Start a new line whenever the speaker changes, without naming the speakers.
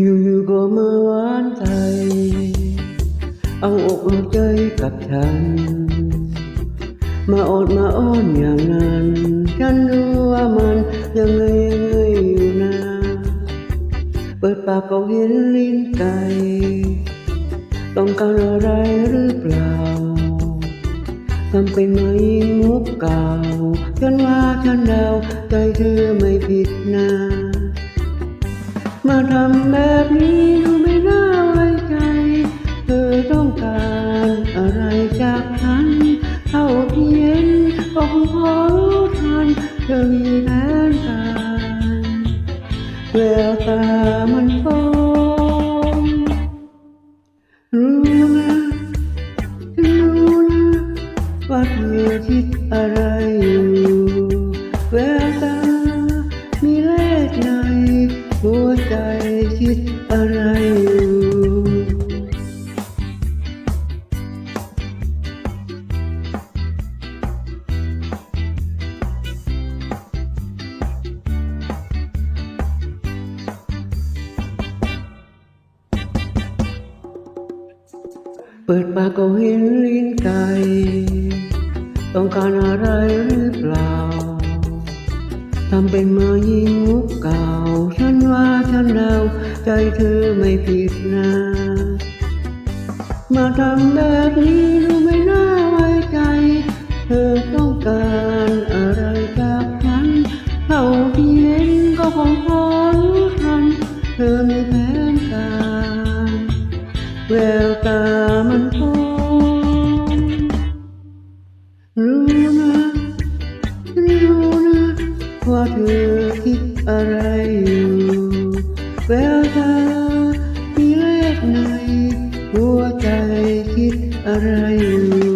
อยู่ๆก็มาหวานใจ เอาอกเอาใจกับฉัน มาอดมาอ้อนอย่างนั้น ฉันรู้ว่ามันยังไงยังไงอยู่นะ เปิดปากก็เห็นลิ้นไก่ต้องการอะไรหรือเปล่าทำเป็นไหมมุกเก่า ฉันว่าฉันเดาใจเธอไม่ผิดนะ มาทำแบบนี้ดูไม่น่าไว้ใจ เธอต้องการอะไรจากฉันเท่าที่เห็นก็คงพอรู้ทันเธอมีแผนการแววตามันฟ้องรู้นะฉันรู้นะว่าเธอคิดอะไรอยู่แววตา หัวใจคิดอะไรอยู่เปิดปาก็เห็นลิ้นไก่ต้องการอะไรหรือเปล่า ทำเป็นมายิงมุกเก่า ฉันว่าฉันเดาใจเธอไม่ผิดนะ มาทำแบบนี้ดูไม่น่าไว้ใจ เธอต้องการอะไรจากฉันเท่าที่เห็นก็คงพอรู้ทัน เธอมีแผนการแววตา เธอคิดอะไรอยู่แววตามีเลขในหัวใจคิดอะไรอยู่